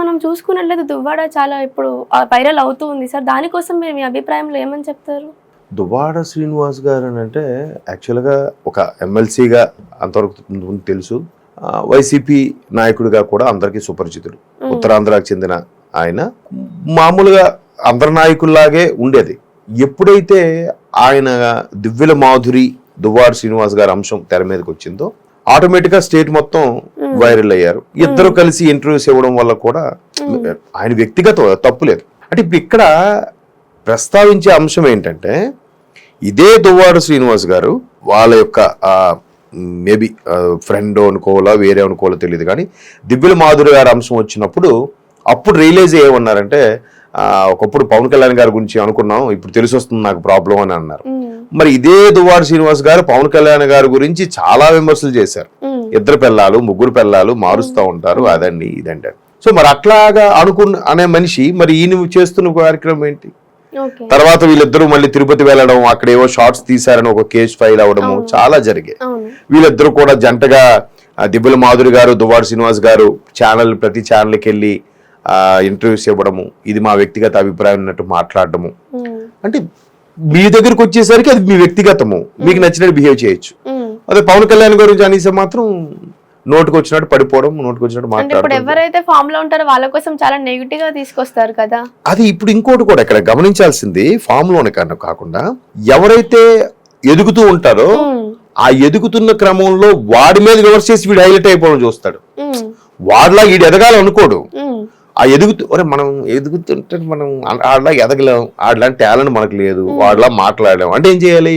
మనం చూసుకున్నట్లయితే దువ్వాడ చాలా ఇప్పుడు వైరల్ అవుతూ ఉంది. సార్ దానికోసం మీరు మీ అభిప్రాయంలో ఏమని చెప్తారు? దువ్వాడ శ్రీనివాస్ గారు అని అంటే యాక్చువల్గా ఒక ఎమ్మెల్సీగా అంతవరకు తెలుసు. వైసీపీ నాయకుడిగా కూడా అందరికీ సుపరిచితుడు. ఉత్తరాంధ్రకు చెందిన ఆయన. మామూలుగా అందరి నాయకుల్లాగే ఉండేది. ఎప్పుడైతే ఆయన దివ్యల మాధురి దువ్వాడ శ్రీనివాస్ గారి అంశం తెర మీదకి వచ్చిందో ఆటోమేటిక్గా స్టేట్ మొత్తం వైరల్ అయ్యారు. ఇద్దరు కలిసి ఇంటర్వ్యూస్ ఇవ్వడం వల్ల కూడా ఆయన వ్యక్తిగత తప్పు లేదు. అంటే ఇప్పుడు ఇక్కడ ప్రస్తావించే అంశం ఏంటంటే ఇదే దువ్వాడ శ్రీనివాస్ గారు వాళ్ళ యొక్క మేబీ ఫ్రెండ్ అనుకోవాలా వేరే అనుకోవాలో తెలియదు కానీ దివ్యుల మాధురి గారి అంశం వచ్చినప్పుడు అప్పుడు రియలైజ్ ఏమన్నారంటే ఒకప్పుడు పవన్ కళ్యాణ్ గారి గురించి అనుకున్నాం ఇప్పుడు తెలిసి వస్తుంది నాకు ప్రాబ్లం అని అన్నారు. మరి ఇదే దువ్వాడ శ్రీనివాస్ గారు పవన్ కళ్యాణ్ గారి గురించి చాలా విమర్శలు చేశారు. ఇద్దరు పిల్లలు ముగ్గురు పిల్లలు మారుస్తూ ఉంటారు. అదండి ఇదండి. సో మరి అట్లాగా అనుకున్న అనే మనిషి మరి ఈయన చేస్తున్న కార్యక్రమం ఏంటి? తర్వాత వీళ్ళిద్దరూ మళ్ళీ తిరుపతి వెళ్ళడం అక్కడ ఏవో షార్ట్స్ తీశారని ఒక కేసు ఫైల్ అవ్వడము చాలా జరిగాయి. వీళ్ళిద్దరూ కూడా జంటగా దిబ్బల మాధురి గారు దువ్వాడు శ్రీనివాస్ గారు ఛానల్ ప్రతి ఛానల్కి వెళ్ళి ఇంటర్వ్యూస్ ఇవ్వడము ఇది మా వ్యక్తిగత అభిప్రాయం అన్నట్టు మాట్లాడడము. ఉమ్, అంటే మీ దగ్గరికి వచ్చేసరికి అది మీ వ్యక్తిగతము. మీకు నచ్చినట్టు బిహేవ్ చేయొచ్చు. అదే పవన్ కళ్యాణ్ గురించి అనేసి మాత్రం నోటుకు వచ్చినట్టు పడిపోవడం నోటుకు వచ్చినట్టు మాట్లాడడం. ఎవరైతే ఫామ్లో ఉంటారో వాళ్ళ కోసం చాలా నెగిటివ్గా తీసుకొస్తారు కదా. అది ఇప్పుడు ఇంకోటి కూడా ఇక్కడ గమనించాల్సింది ఫామ్లోనే కన్నా కాకుండా ఎవరైతే ఎదుగుతూ ఉంటారో ఆ ఎదుగుతున్న క్రమంలో వాడి మీద విమర్శ చేసి వీడు హైలైట్ అయిపోవడం చూస్తాడు. వాడిలా వీడు ఎదగాలనుకోడు ఉమ్, ఆ ఎదుగుతూ ఒరే మనం ఎదుగుతుంటే మనం ఆడలా ఎదగలేం ఆడలాంటి టాలెంట్ మనకు లేదు వాడిలా మాట్లాడలేం. అంటే ఏం చేయాలి?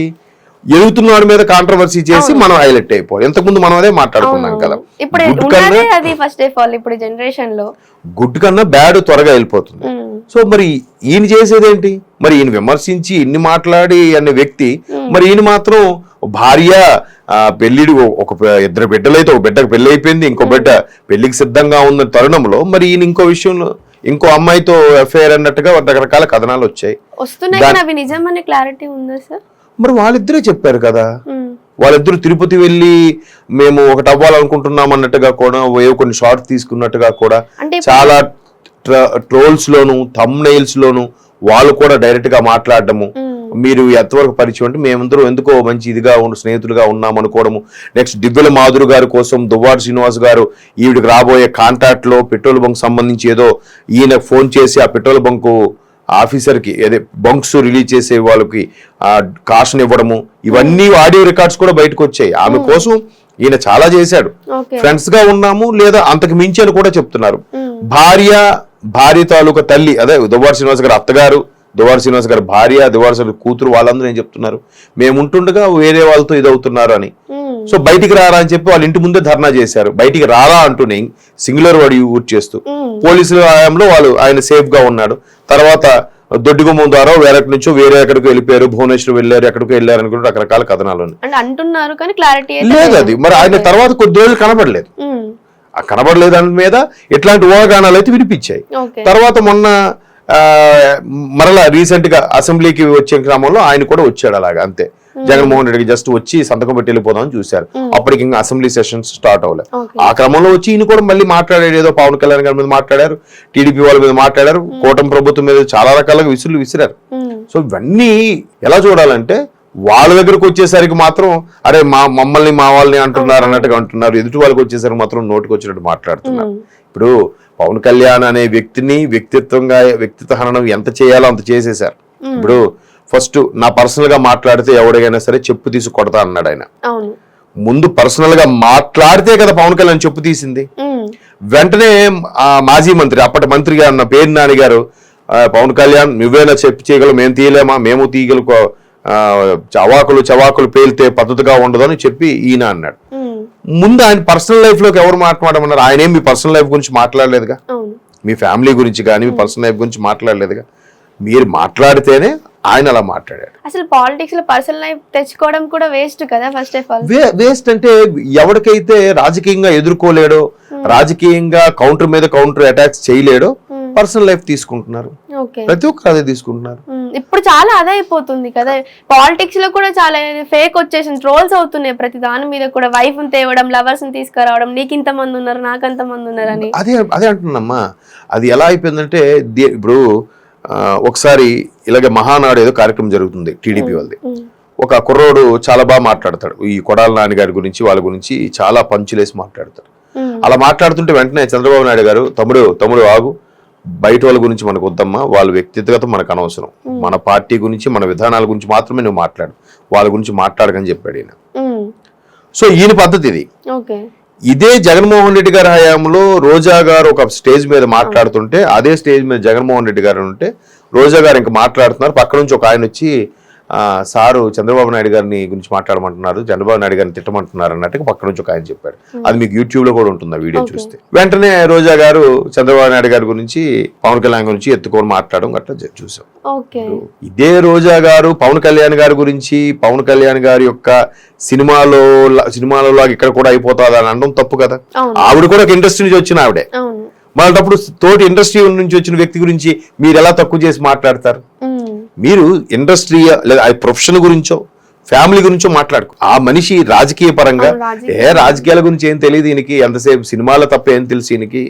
ఎదుగుతున్న వాడి మీద కాంట్రవర్సీ చేసి మనం హైలైట్ అయిపోవాలి. ఇంతకుముందు మనం అదే మాట్లాడుకున్నాం కదా. ఇప్పుడు గుడ్ కన్నా అది ఫస్ట్ ఆఫ్ ఆల్ ఇప్పుడు జనరేషన్లో. గుడ్ కన్నా బ్యాడ్ త్వరగా వెళ్ళిపోతుంది. సో మరి ఈయన చేసేదేంటి? మరి ఈయన విమర్శించి ఇన్ని మాట్లాడి అనే వ్యక్తి మరి ఈయన మాత్రం భార్య పెళ్ళిడి ఒక ఇద్దరు బిడ్డలైతే ఒక బిడ్డకు పెళ్ళి అయిపోయింది ఇంకో బిడ్డ పెళ్ళికి సిద్ధంగా ఉన్న తరుణంలో మరి ఈయన ఇంకో విషయంలో ఇంకో అమ్మాయితో ఎఫ్ఐఆర్ అన్నట్టుగా రకరకాల కథనాలు వచ్చాయి. వస్తున్నాయి కానీ అవి నిజమని క్లారిటీ ఉందా సార్ మరి వాళ్ళిద్దరే చెప్పారు కదా. వాళ్ళిద్దరు తిరుపతి వెళ్ళి మేము ఒకటి అవ్వాలనుకుంటున్నాం అన్నట్టుగా కూడా ఏవో కొన్ని షార్ట్స్ తీసుకున్నట్టుగా కూడా చాలా ట్రోల్స్ లోను థంబ్నైల్స్ లోను వాళ్ళు కూడా డైరెక్ట్గా మాట్లాడడము. ఉమ్, మీరు ఎంతవరకు పరిచయం అంటే మేమందరం ఎందుకో మంచి ఇదిగా ఉన్న స్నేహితులుగా ఉన్నాం అనుకోవడము. నెక్స్ట్ దివ్యల మాధురు గారి కోసం దువ్వాడు శ్రీనివాస్ గారు ఈవిడికి రాబోయే కాంటాక్ట్లో పెట్రోల్ బంక్ సంబంధించి ఏదో ఈయన ఫోన్ చేసి ఆ పెట్రోల్ బంకు ఆఫీసర్కి అదే బంక్స్ రిలీజ్ చేసే వాళ్ళకి ఆ కాషన్ ఇవ్వడము ఇవన్నీ ఆడియో రికార్డ్స్ కూడా బయటకు వచ్చాయి. ఆమె కోసం ఈయన చాలా చేశాడు. ఫ్రెండ్స్గా ఉన్నాము లేదా అంతకు మించి అని కూడా చెప్తున్నారు. భార్య భార్య తాలూకా తల్లి అదే దువ్వాడ శ్రీనివాస్ గారి అత్తగారు దువ్వాడ శ్రీనివాస్ గారి భార్య శ్రీనివాస్ కూతురు వాళ్ళందరూ ఏం చెప్తున్నారు? మేము ఉంటుండగా వేరే వాళ్ళతో ఇదవుతున్నారు అని. సో బయటికి రారా అని చెప్పి వాళ్ళ ఇంటి ముందే ధర్నా చేశారు. బయటికి రారా అంటూనే సింగులర్ వాడి యూజ్ చేస్తూ. పోలీసుల హయాంలో వాళ్ళు ఆయన సేఫ్గా ఉన్నాడు. తర్వాత దొడ్డిగుమ్మం ద్వారా వేరే నుంచో వేరే ఎక్కడికి వెళ్ళిపోయారు భువనేశ్వర్ వెళ్ళారు ఎక్కడికి వెళ్ళారు అనుకుంటే రకరకాల కథనాలు అంటున్నారు కానీ క్లారిటీ లేదు అది. మరి ఆయన తర్వాత కొద్ది రోజులు కనబడలేదు. ఆ కనబడలేదు దాని మీద ఇట్లాంటి ఊహాగానాలు అయితే వినిపించాయి. తర్వాత మొన్న ఆ, మరలా రీసెంట్గా అసెంబ్లీకి వచ్చే క్రమంలో ఆయన కూడా వచ్చాడు అలాగా అంతే. జగన్మోహన్ రెడ్డికి జస్ట్ వచ్చి సంతకం పెట్టి వెళ్ళిపోదామని చూశారు. అప్పటికి ఇంకా అసెంబ్లీ సెషన్స్ స్టార్ట్ అవ్వలేదు ఆ క్రమంలో వచ్చి ఈయన కూడా మళ్ళీ మాట్లాడాడు. ఏదో పవన్ కళ్యాణ్ గారి మీద మాట్లాడారు టీడీపీ వాళ్ళ మీద మాట్లాడారు కూటమి ప్రభుత్వం మీద చాలా రకాలుగా విసులు విసిరారు. సో ఇవన్నీ ఎలా చూడాలంటే వాళ్ళ దగ్గరకు వచ్చేసరికి మాత్రం అరే మా మమ్మల్ని మా వాళ్ళని అంటున్నారు అన్నట్టుగా అంటున్నారు. ఎదుటి వాళ్ళకి వచ్చేసరికి మాత్రం నోటికి వచ్చినట్టు మాట్లాడుతున్నారు. ఇప్పుడు పవన్ కళ్యాణ్ అనే వ్యక్తిని వ్యక్తిత్వంగా వ్యక్తిత్వ హననం ఎంత చేయాలో అంత చేసేశారు. ఇప్పుడు ఫస్ట్ నా పర్సనల్గా మాట్లాడితే ఎవడికైనా సరే చెప్పు తీసి కొడతా అన్నాడు ఆయన. ముందు పర్సనల్గా మాట్లాడితే కదా పవన్ కళ్యాణ్ చెప్పు తీసింది. వెంటనే ఆ మాజీ మంత్రి అప్పటి మంత్రిగా ఉన్న పేరు నాని గారు పవన్ కళ్యాణ్ నువ్వేనా చెప్పి చేయగలవు? మేము తీయలేమా? మేము తీయగలు చవాకులు చవాకులు పేలితే పద్ధతిగా ఉండదు అని చెప్పి ఈయన అన్నాడు. ముందు ఆయన పర్సనల్ లైఫ్లోకి ఎవరు మాట్లాడమన్నారు? ఆయన ఏం మీ పర్సనల్ లైఫ్ గురించి మాట్లాడలేదుగా? మీ ఫ్యామిలీ గురించి కానీ మీ పర్సనల్ లైఫ్ గురించి మాట్లాడలేదుగా? మీరు మాట్లాడితేనే ఆయన అలా మాట్లాడాడు. అసలు పాలిటిక్స్లో పర్సనల్ లైఫ్ తెచ్చుకోవడం కూడా వేస్ట్ కదా ఫస్ట్ ఆఫ్ ఆల్ వేస్ట్ అంటే ఎవరికైతే రాజకీయంగా ఎదుర్కోలేడో రాజకీయంగా కౌంటర్ మీద కౌంటర్ అటాక్స్ చేయలేడో పర్సనల్ లైఫ్ తీసుకుంటున్నారు. ప్రతి ఒక్కరు అదే తీసుకుంటున్నారు. ఉమ్, ఇప్పుడు చాలా అదే అయిపోతుంది కదా. పాలిటిక్స్లో కూడా చాలా ఫేక్ వచ్చేసింది ట్రోల్స్ అవుతున్నాయి ప్రతి దాని మీద కూడా. వైఫ్ తేవడం లవర్స్ని తీసుకురావడం నీకు ఇంత మంది ఉన్నారు నాకు అంత మంది ఉన్నారని. అదే అదే అంటున్నామ్మా అది ఎలా అయిపోయిందంటే ఇప్పుడు ఒకసారి ఇలాగ మహానాడు ఏదో కార్యక్రమం జరుగుతుంది టీడీపీ వాళ్ళది. ఒక కుర్రోడు చాలా బాగా మాట్లాడతాడు. ఈ కొడాల నాని గారి గురించి వాళ్ళ గురించి చాలా పంచులేసి మాట్లాడతాడు. అలా మాట్లాడుతుంటే వెంటనే చంద్రబాబు నాయుడు గారు తమ్ముడు తమ్ముడు ఆగు. బయట వాళ్ళ గురించి మనకు వద్దమ్మా. వాళ్ళ వ్యక్తిగతం మనకు అనవసరం. మన పార్టీ గురించి మన విధానాల గురించి మాత్రమే నువ్వు మాట్లాడు. వాళ్ళ గురించి మాట్లాడకని చెప్పాడు ఈయన. సో ఈయన పద్ధతి ఇది. ఇదే జగన్మోహన్ రెడ్డి గారి హయాంలో రోజా గారు ఒక స్టేజ్ మీద మాట్లాడుతుంటే అదే స్టేజ్ మీద జగన్మోహన్ రెడ్డి గారు ఉంటే రోజా గారు ఇంకా మాట్లాడుతున్నారు. పక్క నుంచి ఒక ఆయన వచ్చి సారు చంద్రబాబు నాయుడు గారిని గురించి మాట్లాడమంటున్నారు చంద్రబాబు నాయుడు గారిని తిట్టమంటున్నారు అన్నట్టుగా పక్క నుంచి ఒక ఆయన చెప్పాడు. అది మీకు యూట్యూబ్లో కూడా ఉంటుంది ఆ వీడియో చూస్తే. వెంటనే రోజా గారు చంద్రబాబు నాయుడు గారి గురించి పవన్ కళ్యాణ్ గురించి ఎత్తుకొని మాట్లాడడం గట్రా చూ- చూసాం. ఇదే రోజా గారు పవన్ కళ్యాణ్ గారి గురించి పవన్ కళ్యాణ్ గారి యొక్క సినిమాలో సినిమాలో లాగా ఇక్కడ కూడా అయిపోతుందా అని అనడం తప్పు కదా? ఆవిడ కూడా ఒక ఇండస్ట్రీ నుంచి వచ్చిన ఆవిడే. మళ్ళటప్పుడు తోటి ఇండస్ట్రీ నుంచి వచ్చిన వ్యక్తి గురించి మీరు ఎలా తక్కువ చేసి మాట్లాడతారు? ఉమ్, మీరు ఇండస్ట్రీ లేదా ఆ ప్రొఫెషన్ గురించో ఫ్యామిలీ గురించో మాట్లాడుకో. ఆ మనిషి రాజకీయ పరంగా ఏ రాజకీయాల గురించి ఏం తెలియదు ఈయనకి ఎంతసేపు సినిమాల తప్ప ఏం తెలుసు ఈయనకి.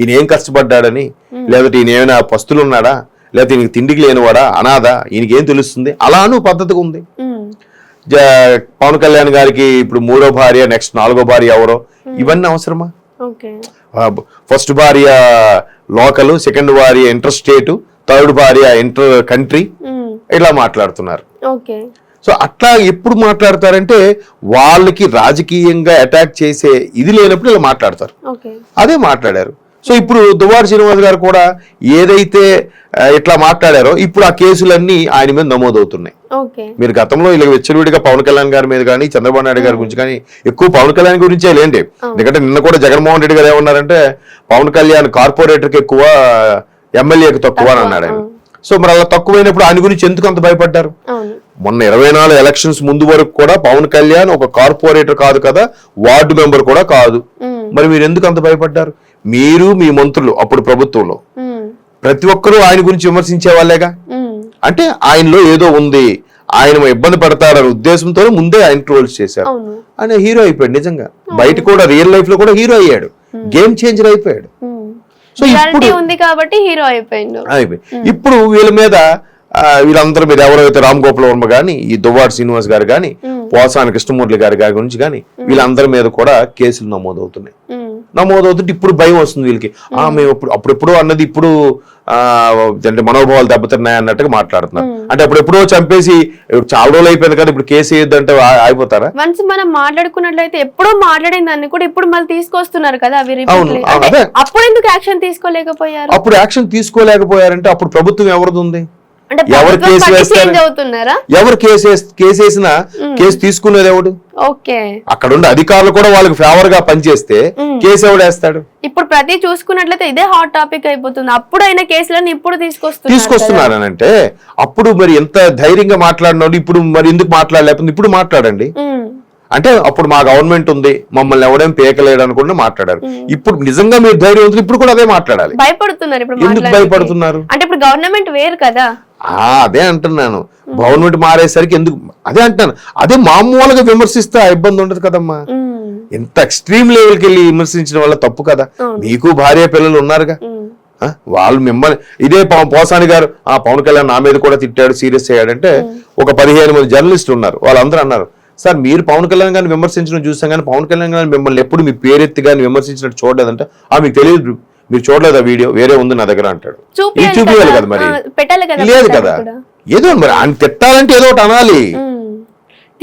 ఈయన ఏం కష్టపడ్డాడని లేకపోతే ఈయన ఏమైనా పస్తులు ఉన్నాడా లేకపోతే ఈయనకి తిండికి లేనివాడా అనాథ ఈయనకి ఏం తెలుస్తుంది? అలానూ పద్ధతిగా ఉంది. పవన్ కళ్యాణ్ గారికి ఇప్పుడు మూడో భార్య నెక్స్ట్ నాలుగో భార్య ఎవరో ఇవన్నీ అవసరమా? ఫస్ట్ భార్య లోకల్ సెకండ్ భార్య ఇంటర్ స్టేట్ థర్డ్ భార్య ఇంటర్ కంట్రీ. ఇలా మాట్లాడుతున్నారు. సో అట్లా ఎప్పుడు మాట్లాడతారంటే వాళ్ళకి రాజకీయంగా అటాక్ చేసే ఇది లేనప్పుడు ఇలా మాట్లాడతారు. అదే మాట్లాడారు. సో ఇప్పుడు దువార్ శ్రీనివాస్ గారు కూడా ఏదైతే ఇట్లా మాట్లాడారో ఇప్పుడు ఆ కేసులన్నీ ఆయన మీద నమోదవుతున్నాయి. మీరు గతంలో ఇలా వెచ్చలవిడిగా పవన్ కళ్యాణ్ గారి మీద కానీ చంద్రబాబు నాయుడు గారి గురించి కానీ ఎక్కువ పవన్ కళ్యాణ్ గురించే లేండి. ఎందుకంటే నిన్న కూడా జగన్మోహన్ రెడ్డి గారు ఏమన్నారంటే పవన్ కళ్యాణ్ కార్పొరేటర్కి ఎక్కువ ఎమ్మెల్యేకి తక్కువ అని అన్నాడు ఆయన. సో మరి అలా తక్కువైనప్పుడు ఆయన గురించి ఎందుకు అంత భయపడ్డారు? మొన్న ఇరవై నాలుగు ఎలక్షన్స్ ముందు వరకు కూడా పవన్ కళ్యాణ్ ఒక కార్పొరేటర్ కాదు కదా వార్డు మెంబర్ కూడా కాదు. మరి మీరు ఎందుకు అంత భయపడ్డారు? మీరు మీ మంత్రులు అప్పుడు ప్రభుత్వంలో. ప్రతి ఒక్కరూ ఆయన గురించి విమర్శించే వాళ్ళేగా? అంటే ఆయనలో ఏదో ఉంది. ఆయన ఇబ్బంది పడతాడనే ఉద్దేశంతో ముందే ఆయన ట్రోల్స్ చేశారు. ఆయన హీరో అయిపోయాడు నిజంగా. బయట కూడా రియల్ లైఫ్లో కూడా హీరో అయ్యాడు. గేమ్ చేంజర్ అయిపోయాడు. సో ఇప్పుడు ఉంది కాబట్టి హీరో అయిపోయిండు. అయిపోయి. ఇప్పుడు వీళ్ళ మీద వీళ్ళందరి మీద ఎవరైతే రామ్ గోపాల్ వర్మ గాని ఈ దువ్వాడ శ్రీనివాస్ గారు గాని పోసాని కృష్ణమూర్తి గారి గారి గురించి గాని వీళ్ళందరి మీద కూడా కేసులు నమోదవుతున్నాయి. ఉమ్, నమోదవుతుంటే ఇప్పుడు భయం వస్తుంది వీళ్ళకి. ఆ మేము ఇప్పుడు అప్పుడెప్పుడో అన్నది ఇప్పుడు ఆ అంటే మనోభావాలు దెబ్బతిన్నాయి అన్నట్టుగా మాట్లాడుతున్నారు. అంటే అప్పుడెప్పుడో చంపేసి చాలా రోజులు అయిపోయింది కదా ఇప్పుడు కేసు వేయొద్దంటే ఆగిపోతారా? వన్స్ మనం మాట్లాడుకున్నట్లయితే ఎప్పుడో మాట్లాడిన దాన్ని కూడా ఇప్పుడు మళ్ళీ తీసుకొస్తున్నారు కదా అవి. అప్పుడు ఎందుకు యాక్షన్ తీసుకోలేకపోయారు? అప్పుడు యాక్షన్ తీసుకోలేకపోయారంటే అప్పుడు ప్రభుత్వం ఎవరిది ఉంది? ఎవరు కేసు వేస్తారు? ఎవరు కేసు వేస్- కేసు వేసినా కేసు తీసుకునేది ఎవడు? అక్కడ ఉండే అధికారులు కూడా వాళ్ళకి ఫేవర్గా పనిచేస్తే కేసు ఎవడేస్తాడు ఇప్పుడు ప్రతి చూసుకున్నట్లయితే ఇదే హాట్ టాపిక్ అయిపోతుంది. అప్పుడు అయిన కేసులను ఇప్పుడు తీసుకొస్తున్నారు తీసుకొస్తున్నారనంటే అప్పుడు మరి ఎంత ధైర్యంగా మాట్లాడినోడు ఇప్పుడు మరి ఎందుకు మాట్లాడలేకపోతే ఇప్పుడు మాట్లాడండి. అంటే అప్పుడు మా గవర్నమెంట్ ఉంది మమ్మల్ని ఎవడేం పేకలేడు అనుకుంటే మాట్లాడారు. ఇప్పుడు నిజంగా మీరు ధైర్యవంతులు ఇప్పుడు కూడా అదే మాట్లాడాలి. భయపడుతున్నారు ఎందుకు. భయపడుతున్నారు? అంటే ఇప్పుడు గవర్నమెంట్ వేరు కదా. ఆ అదే అంటున్నాను. గవర్నమెంట్ మారేసరికి ఎందుకు? అదే అంటున్నాను. అదే మామూలుగా విమర్శిస్తే ఆ ఇబ్బంది ఉండదు కదమ్మా. ఎంత ఎక్స్ట్రీమ్ లెవెల్కి వెళ్ళి విమర్శించడం వల్ల తప్పు కదా. మీకు భార్య పిల్లలు ఉన్నారుగా? ఆ, వాళ్ళు మిమ్మల్ని ఇదే పోసాని గారు ఆ పవన్ కళ్యాణ్ నా మీద కూడా తిట్టాడు సీరియస్ అయ్యాడంటే ఒక పదిహేను మంది జర్నలిస్టులు ఉన్నారు. వాళ్ళందరూ అన్నారు సార్ మీరు పవన్ కళ్యాణ్ గారిని విమర్శించడం చూసాం కానీ పవన్ కళ్యాణ్ గారిని మిమ్మల్ని ఎప్పుడు మీ పేరెత్తి కానీ విమర్శించినట్టు చూడలేదంటే. ఆ మీకు తెలియదు మీరు చూడలేదు ఆ వీడియో? వేరే ఉంది నా దగ్గర అంటాడు. ఇది చూపించాలి కదా. మరి? ఆ, పెట్టాలి కదా లేదు కదా. ఏదో మరి ఆయన తిట్టాలంటే ఏదో ఒకటి అనాలి.